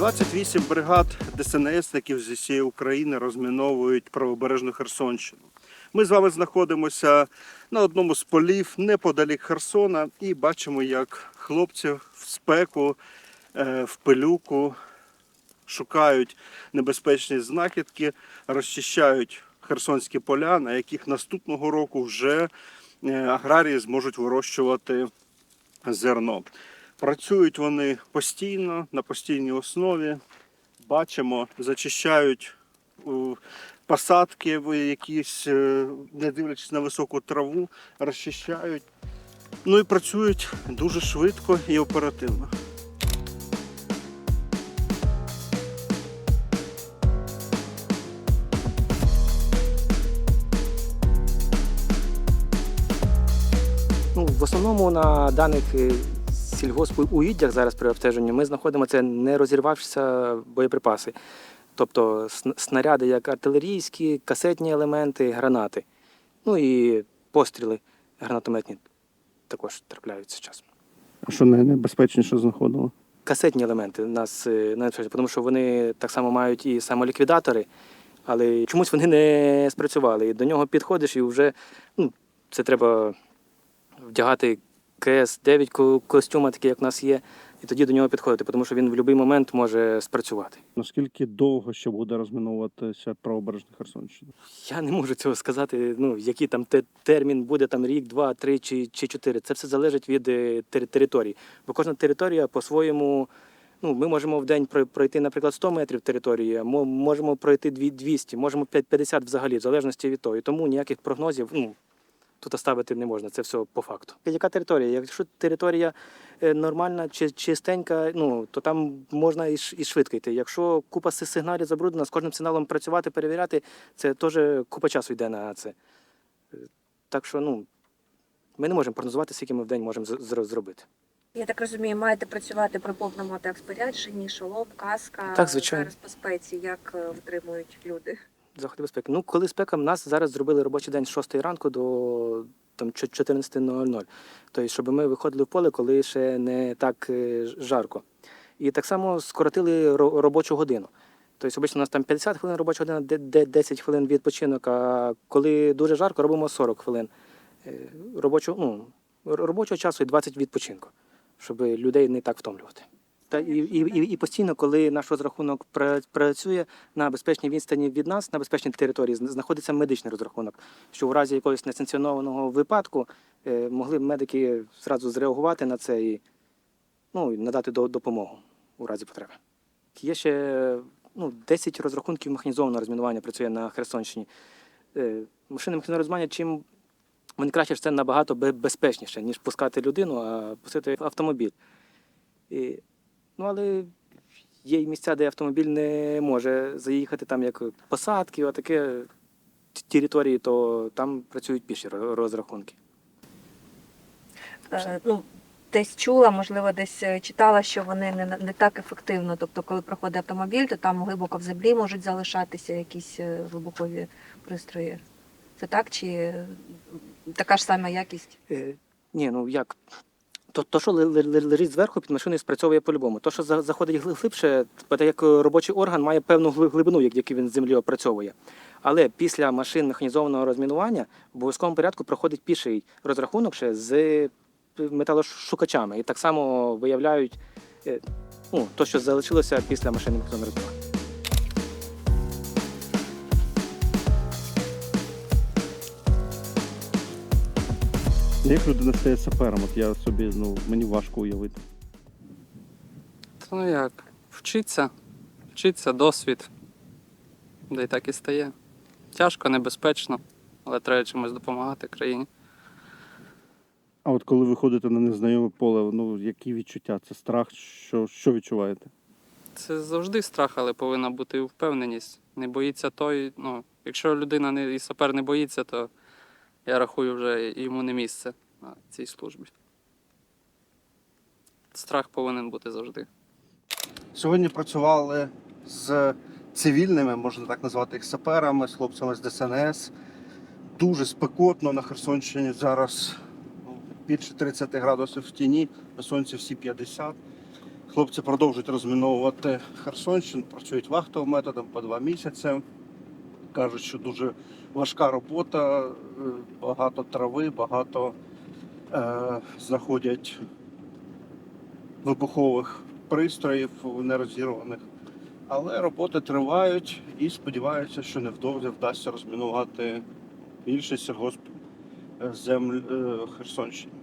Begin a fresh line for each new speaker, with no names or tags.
28 бригад ДСНСників з усієї України розміновують правобережну Херсонщину. Ми з вами знаходимося на одному з полів неподалік Херсона і бачимо, як хлопці в спеку, е, в пилюку шукають небезпечні знахідки, розчищають херсонські поля, на яких наступного року вже е, аграрії зможуть вирощувати зерно. Працюють вони постійно, на постійній основі. Бачимо, зачищають посадки, якісь, е, не дивлячись на високу траву, розчищають. Ну і працюють дуже швидко і оперативно.
Ну, в основному на даних е, сільгоспугіддях зараз при обстеженні ми знаходимо це не розірвавшися боєприпаси. Тобто снаряди як артилерійські, касетні елементи, гранати. Ну і постріли гранатометні також трапляються часом.
А що найнебезпечніше знаходило?
Касетні елементи нас е, найбезпечніше, тому що вони так само мають і самоліквідатори, але чомусь вони не спрацювали. І до нього підходиш і вже ну, це треба вдягати КС-9 костюма, такий, як в нас є, і тоді до нього підходити, тому що він в будь-який момент може спрацювати.
Наскільки довго ще буде розміновуватися правобережна Херсонщина?
Я не можу цього сказати, ну, який там те- термін буде, там рік, два, три чи, чи чотири. Це все залежить від е, території. Бо кожна територія по-своєму. Ну, ми можемо в день прой- пройти, наприклад, 100 метрів території, можемо пройти дві- 200, можемо 50 взагалі, в залежності від того. І тому ніяких прогнозів ну, тут ставити не можна. Це все по факту. Яка територія? Якщо територія е, нормальна, чи- чистенька, ну, то там можна і, і швидко йти. Якщо купа сигналів забруднена, з кожним сигналом працювати, перевіряти, це теж купа часу йде на це. Е, Так що, ну, ми не можемо прогнозувати, скільки ми в день можемо з- зробити.
Я так розумію, маєте працювати при повному так спорядженні, шолом, каска.
Так, звичайно.
Зараз по спеці, як е, витримують люди.
Заходи безпеки. Ну, коли спека, в нас зараз зробили робочий день з 6 ранку до там, 14.00. Тобто, щоб ми виходили в поле, коли ще не так е, жарко. І так само скоротили робочу годину. Тобто, обично у нас там 50 хвилин робоча година, де- де 10 хвилин відпочинок, а коли дуже жарко, робимо 40 хвилин е, робочого, ну, робочого часу і 20 відпочинку, щоб людей не так втомлювати. Та і, і, і, постійно, коли наш розрахунок працює на безпечній відстані від нас, на безпечній території, знаходиться медичний розрахунок, що у разі якогось несанкціонованого випадку е, могли б медики зразу зреагувати на це і ну, надати до- допомогу у разі потреби. Є ще ну, 10 розрахунків механізованого розмінування працює на Херсонщині. Е, Машини механізованого розмінування, чим вони краще це набагато безпечніше, ніж пускати людину, а пустити автомобіль. І, ну, але є й місця, де автомобіль не може заїхати, там як посадки, отаке території, то там працюють піші розрахунки.
Е, ну, десь чула, можливо, десь е, читала, що вони не, не так ефективно. Тобто, коли проходить автомобіль, то там глибоко в землі можуть залишатися якісь е, вибухові пристрої. Це так чи така ж сама якість?
Е, ні, ну як? То, то, що лежить зверху під машиною, спрацьовує по-любому. То, що заходить глибше, це як робочий орган має певну глибину, як- яку він з землі опрацьовує. Але після машин механізованого розмінування в обов'язковому порядку проходить піший розрахунок ще з металошукачами. І так само виявляють е, ну, то, що залишилося після машини механізованого розмінування.
Як людина стає сапером? От я собі, ну, мені важко уявити.
Та ну як? Вчиться, вчиться, досвід. Да й так і стає. Тяжко, небезпечно, але треба чимось допомагати країні.
А от коли ви ходите на незнайоме поле, ну які відчуття? Це страх, що, що відчуваєте?
Це завжди страх, але повинна бути і впевненість. Не боїться той. Ну, якщо людина не, і сапер не боїться, то я рахую вже йому не місце на цій службі. Страх повинен бути завжди.
Сьогодні працювали з цивільними, можна так назвати їх саперами, з хлопцями з ДСНС. Дуже спекотно на Херсонщині зараз ну, більше 30 градусів в тіні, на сонці всі 50. Хлопці продовжують розміновувати Херсонщину, працюють вахтовим методом по два місяці. Кажуть, що дуже важка робота, е, багато трави, багато е, знаходять вибухових пристроїв нерозірваних. Але роботи тривають і сподіваються, що невдовзі вдасться розмінувати більшість сільгосп земель е, Херсонщини.